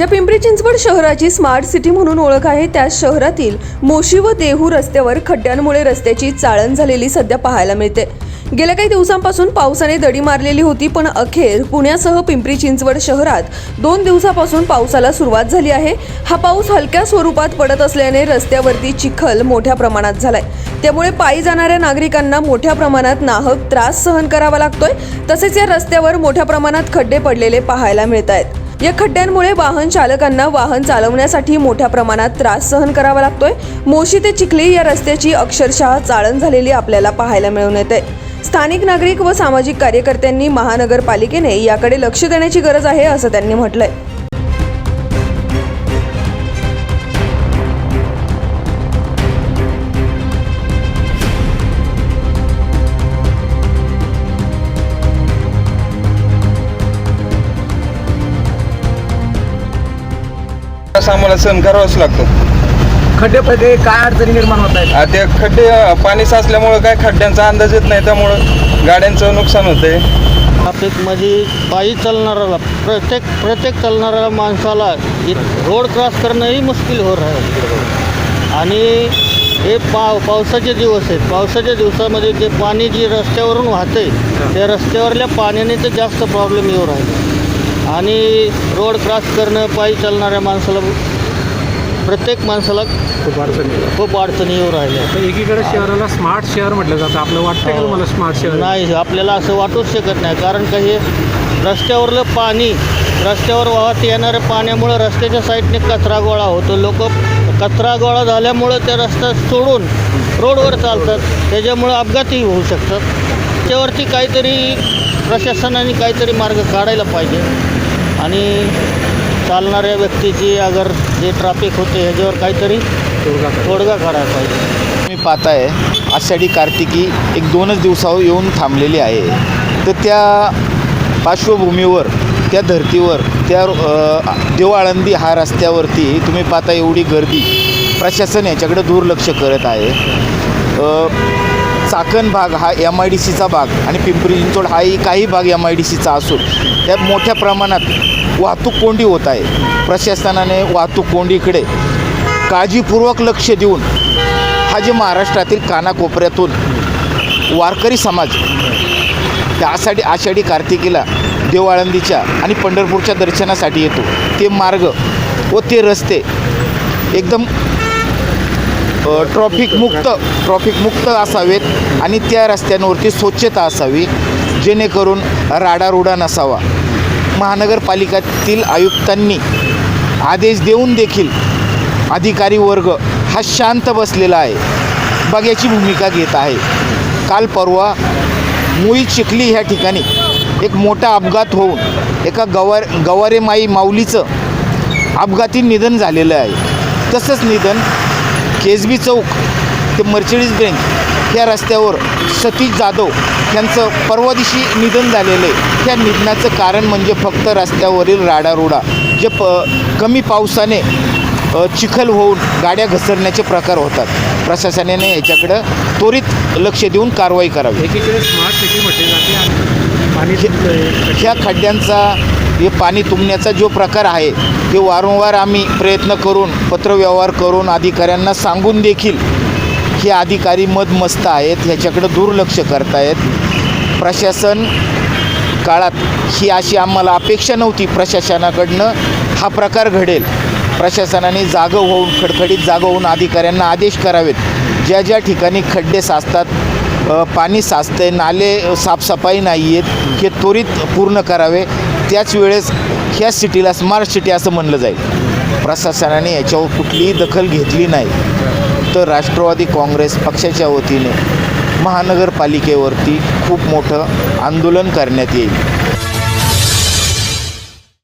ज्या पिंपरी चिंचवड शहराची smart city म्हणून ओळख आहे त्या शहरातील मोशी व देहू रस्त्यावर खड्ड्यांमुळे रस्त्याची चाळण झालेली सध्या पाहायला मिळते. गेल्या काही दिवसांपासून पावसाने दडी मारलेली होती पण अखेर पुण्यासह पिंपरी चिंचवड शहरात दोन दिवसापासून पावसाला सुरुवात झाली आहे. हा पाऊस हलक्या स्वरूपात पडत असल्याने रस्त्यावरती चिखल मोठ्या प्रमाणात झालाय. त्यामुळे पायी जाणाऱ्या नागरिकांना मोठ्या प्रमाणात नाहक त्रास सहन करावा लागतोय तसेच या रस्त्यावर मोठ्या प्रमाणात खड्डे पडलेले पाहायला मिळत आहेत या खड्ड्यांमुळे वाहन चालकांना वाहन चालवण्यासाठी मोठ्या प्रमाणात त्रास सहन करावा लागतोय. मोशी ते चिखली या रस्त्याची अक्षरशः चाळण झालेली आपल्याला पाहायला मिळून येते. स्थानिक नागरिक व सामाजिक कार्यकर्त्यांनी महानगरपालिकेने याकडे लक्ष देण्याची गरज आहे असं त्यांनी म्हटलंय. आम्हाला सहन करावंच लागतं. खड्डे पडले काय अडचणी निर्माण होत आहेत? आ, ते खड्डे पाणी साचल्यामुळं काय खड्ड्यांचा अंदाज येत नाही त्यामुळं गाड्यांचं नुकसान होतंय. ट्रॅफिकमध्ये पायी चालणाऱ्याला प्रत्येक प्रत्येक चालणाऱ्या माणसाला रोड क्रॉस करणंही मुश्किल हो आहे. आणि हे पाव पावसाचे दिवस आहेत. पावसाच्या दिवसामध्ये जे पाणी जे रस्त्यावरून वाहते त्या रस्त्यावरल्या पाण्याने तर जास्त प्रॉब्लेम येऊ राहिले. आणि रोड क्रॉस करणं पायी चालणाऱ्या माणसाला प्रत्येक माणसाला खूप अडचणी खूप अडचणी येऊ राहिल्या. तर एकीकडे शहराला स्मार्ट शहर म्हटलं जातं. आपलं वाटतं का तुम्हाला स्मार्ट शहर नाही आपल्याला असं वाटूच शकत नाही. कारण का हे रस्त्यावरलं पाणी रस्त्यावर वाहत येणाऱ्या पाण्यामुळं रस्त्याच्या साईडने कचरा गोळा होतो. लोक कचरा गोळा झाल्यामुळं त्या रस्ता सोडून रोडवर चालतात. त्याच्यामुळं अपघातही होऊ शकतात. त्याच्यावरती काहीतरी प्रशासनाने काहीतरी मार्ग काढायला पाहिजे. आणि चालणाऱ्या व्यक्तीची अगर जे ट्रॅफिक होते ह्याच्यावर काहीतरी तोडगा काढायला पाहिजे. मी पाहताय आषाढी कार्तिकी एक दोनच दिवसावर येऊन थांबलेली आहे. तर त्या पार्श्वभूमीवर त्या धर्तीवर त्या देवाळंदी हा रस्त्यावरती तुम्ही पाहता एवढी गर्दी प्रशासन याच्याकडे दुर्लक्ष करत आहे. चाकण भाग हा एम आय डी सीचा भाग आणि पिंपरी चिंचवड हाही काही भाग एम आय डी सीचा असून त्यात मोठ्या प्रमाणात वाहतूक कोंडी होत आहे. प्रशासनाने वाहतूक कोंडीकडे काळजीपूर्वक लक्ष देऊन हा जे महाराष्ट्रातील कानाकोपऱ्यातून वारकरी समाज त्या आषाढी आषाढी कार्तिकीला देवाळंदीच्या आणि पंढरपूरच्या दर्शनासाठी येतो. ते मार्ग व ते रस्ते एकदम ट्रॉफिक मुक्त ट्रॉफिक मुक्त असावेत आणि त्या रस्त्यांवरती स्वच्छता असावी जेणेकरून राडारोडा नसावा. महानगरपालिकेतील आयुक्तांनी आदेश देऊन देखील अधिकारी वर्ग हा शांत बसलेला आहे. बघ्याची भूमिका घेत आहे. काल परवा मुळी चिखली ह्या ठिकाणी एक मोठा अपघात होऊन एका गवार गवारेमाई माऊलीचं अपघाती निधन झालेलं आहे. तसंच निधन केसबी चौक ते मर्चडीज बेंच या रस्त्यावर सतीश जाधव यांचं परवा दिवशी निधन झालेलं आहे. त्या निधनाचं कारण म्हणजे फक्त रस्त्यावरील राडारोडा जे प कमी पावसाने चिखल होऊन गाड्या घसरण्याचे प्रकार होतात. प्रशासनाने याच्याकडं त्वरित लक्ष देऊन कारवाई करावी. एकीकडे स्मार्ट सिटी म्हटली जाते. ह्या खड्ड्यांचा हे पाणी तुंबण्याचा जो प्रकार आहे हे वारंवार आम्ही प्रयत्न करून पत्रव्यवहार करून अधिकाऱ्यांना सांगून देखील हे अधिकारी मदमस्त आहेत ह्याच्याकडं दुर्लक्ष करतायत. प्रशासन काळात ही अशी आम्हाला अपेक्षा नव्हती. प्रशासनाकडनं हा प्रकार घडेल. प्रशासनाने जागं होऊन खडखडीत जागं होऊन अधिकाऱ्यांना आदेश करावेत. ज्या ज्या ठिकाणी खड्डे साचतात पाणी साचतंय नाले साफसफाई नाही आहेत हे त्वरित पूर्ण करावे. त्याच वेळेस ह्या सिटीला स्मार्ट सिटी असं म्हणलं जाईल. प्रशासनाने याच्यावर कुठलीही दखल घेतली नाही. तर राष्ट्रवादी काँग्रेस पक्षाच्या वतीने महानगरपालिकेवरती खूप मोठं आंदोलन करण्यात येईल.